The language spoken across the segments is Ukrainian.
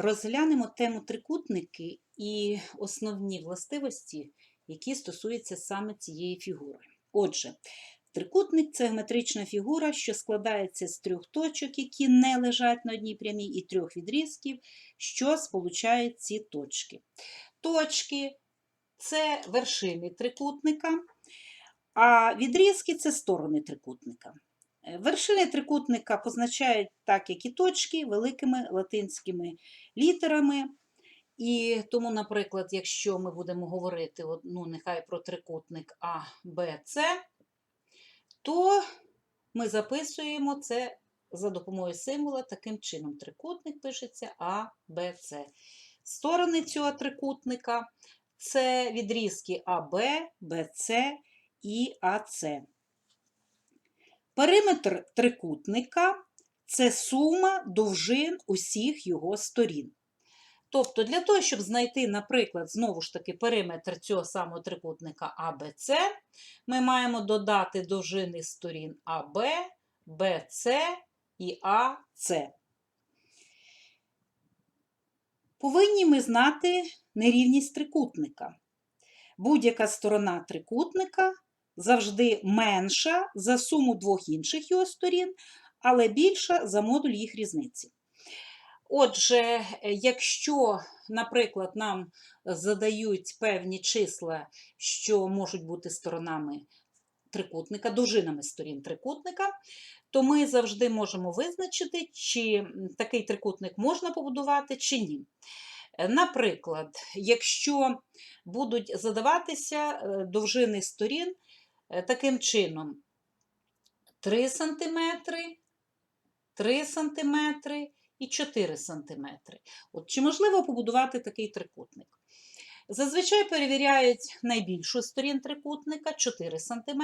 Розглянемо тему трикутники і основні властивості, які стосуються саме цієї фігури. Отже, трикутник це геометрична фігура, що складається з трьох точок, які не лежать на одній прямій, і трьох відрізків, що сполучають ці точки. Точки це вершини трикутника, а відрізки це сторони трикутника. Вершини трикутника позначають так, як і точки, великими латинськими літерами. І тому, наприклад, якщо ми будемо говорити ну, нехай про трикутник А, Б, С, то ми записуємо це за допомогою символа таким чином. Трикутник пишеться А, Б, С. Сторони цього трикутника це відрізки АБ, БЦ і АЦ. Периметр трикутника це сума довжин усіх його сторін. Тобто, для того, щоб знайти, наприклад, знову ж таки, периметр цього самого трикутника АБЦ, ми маємо додати довжини сторін АБ, БЦ і АЦ. Повинні ми знати нерівність трикутника. Будь-яка сторона трикутника завжди менша за суму двох інших його сторін, але більша за модуль їх різниці. Отже, е, якщо, наприклад, нам задають певні числа, що можуть бути сторонами трикутника, довжинами сторін трикутника, то ми завжди можемо визначити, чи такий трикутник можна побудувати, чи ні. Е, Наприклад, якщо будуть задаватися е, довжини сторін таким чином: 3 см, 3 см і 4 см. От чи можливо побудувати такий трикутник? Зазвичай перевіряють найбільшу сторін трикутника 4 см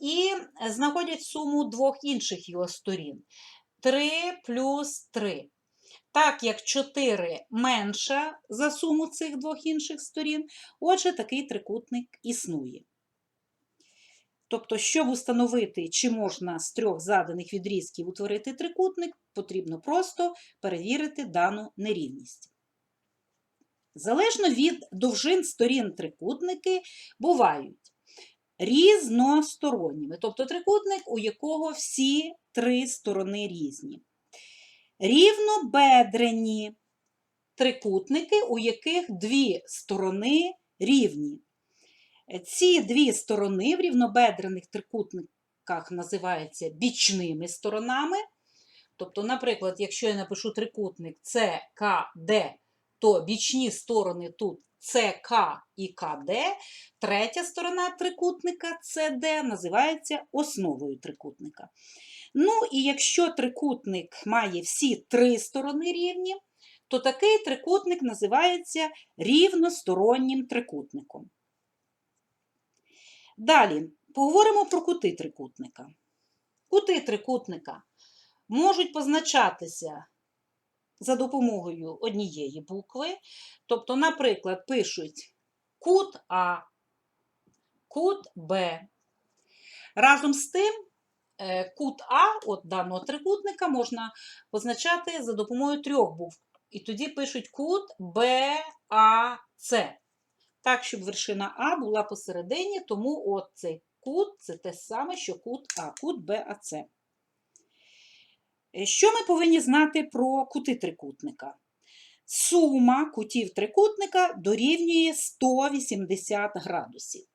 і знаходять суму двох інших його сторін 3 плюс 3. Так як 4 менша за суму цих двох інших сторін, отже, такий трикутник існує. Тобто, щоб установити, чи можна з трьох заданих відрізків утворити трикутник, потрібно просто перевірити дану нерівність. Залежно від довжин сторін трикутники бувають різносторонніми, тобто трикутник, у якого всі три сторони різні. Рівнобедрені трикутники, у яких дві сторони рівні. Ці дві сторони в рівнобедрених трикутниках називаються бічними сторонами. Тобто, наприклад, якщо я напишу трикутник ЦКД, то бічні сторони тут ЦК і КД, третя сторона трикутника ЦД називається основою трикутника. Ну і якщо трикутник має всі три сторони рівні, то такий трикутник називається рівностороннім трикутником. Далі поговоримо про кути трикутника. Кути трикутника можуть позначатися за допомогою однієї букви. Тобто, наприклад, пишуть кут А, кут Б. Разом з тим, е, кут А от даного трикутника можна позначати за допомогою трьох букв. І тоді пишуть кут БАЦ. Так, щоб вершина А була посередині, тому от цей кут це те саме, що кут А, кут БАЦ. Е, Що ми повинні знати про кути трикутника? Сума кутів трикутника дорівнює 180 градусів.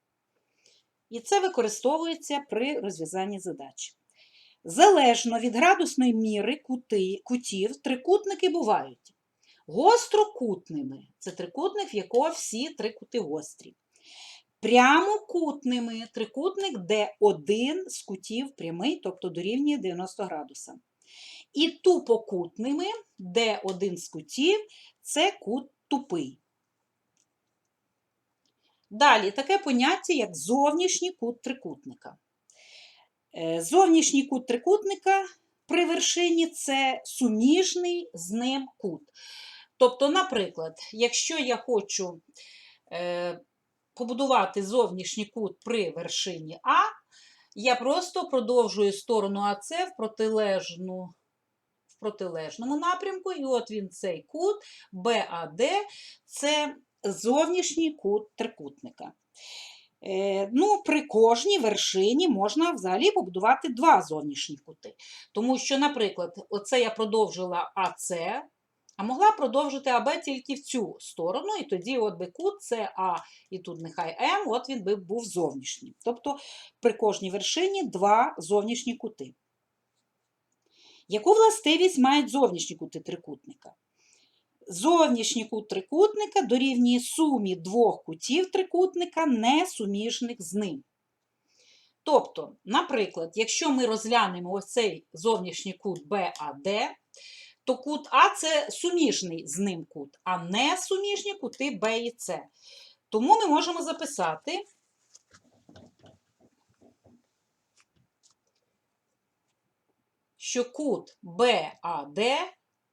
І це використовується при розв'язанні задач. Залежно від градусної міри кути, кутів, трикутники бувають гострокутними це трикутник, в якого всі три кути гострі. Прямокутними трикутник, де один з кутів прямий, тобто дорівнює 90 градуса. І тупокутними, де один з кутів це кут тупий. Далі таке поняття, як зовнішній кут трикутника. Е, Зовнішній кут трикутника при вершині це суміжний з ним кут. Тобто, наприклад, якщо я хочу е, побудувати зовнішній кут при вершині А, я просто продовжую сторону АС в протилежну, в протилежному напрямку, і от він цей кут БАД це зовнішній кут трикутника. Е, Ну, при кожній вершині можна взагалі побудувати два зовнішні кути. Тому що, наприклад, оце я продовжила АЦ, а могла продовжити АБ тільки в цю сторону, і тоді от би кут СА, і тут нехай М, от він би був зовнішнім. Тобто при кожній вершині два зовнішні кути. Яку властивість мають зовнішні кути трикутника? Зовнішній кут трикутника дорівнює сумі двох кутів трикутника, не суміжних з ним. Тобто, наприклад, якщо ми розглянемо ось цей зовнішній кут BAD, то кут А це суміжний з ним кут, а не суміжні кути Б і С. Тому ми можемо записати, що кут BAD,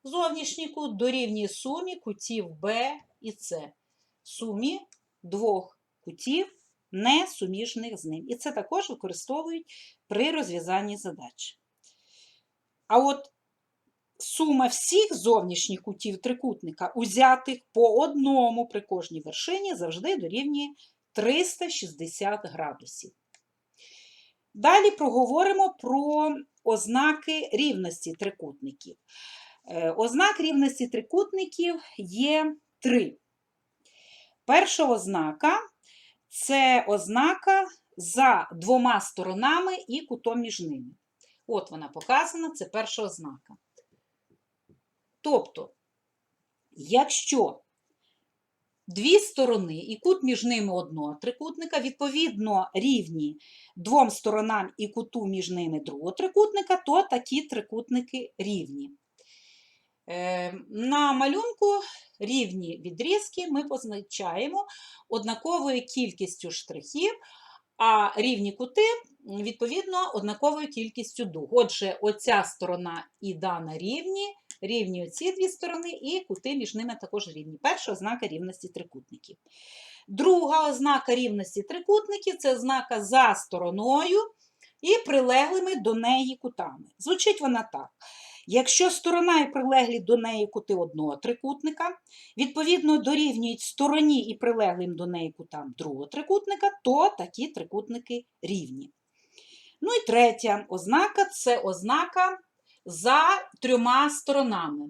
зовнішній кут, дорівнює сумі кутів Б і С. Сумі двох кутів, не суміжних з ним. І це також використовують при розв'язанні задач. А от сума всіх зовнішніх кутів трикутника, узятих по одному при кожній вершині, завжди дорівнює 360 градусів. Далі проговоримо про ознаки рівності трикутників. Е, Ознак рівності трикутників є три. Перша ознака це ознака за двома сторонами і кутом між ними. От вона показана, це перша ознака. Тобто, якщо дві сторони і кут між ними одного трикутника, відповідно рівні двом сторонам і куту між ними другого трикутника, то такі трикутники рівні. Е, На малюнку рівні відрізки ми позначаємо однаковою кількістю штрихів, а рівні кути, відповідно, однаковою кількістю дуг. Отже, оця сторона і дана рівні, рівні оці дві сторони, і кути між ними також рівні. Перша ознака рівності трикутників. Друга ознака рівності трикутників це ознака за стороною і прилеглими до неї кутами. Звучить вона так. Якщо сторона і прилеглі до неї кути одного трикутника, відповідно дорівнюють стороні і прилеглим до неї кутам другого трикутника, то такі трикутники рівні. Ну і третя ознака це ознака за трьома сторонами.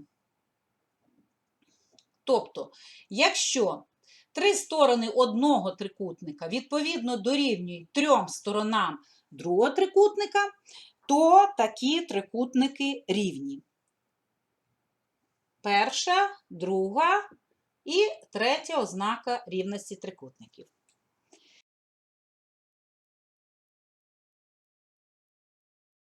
Тобто, якщо три сторони одного трикутника відповідно дорівнюють трьом сторонам другого трикутника, то такі трикутники рівні. Перша, друга і третя ознака рівності трикутників.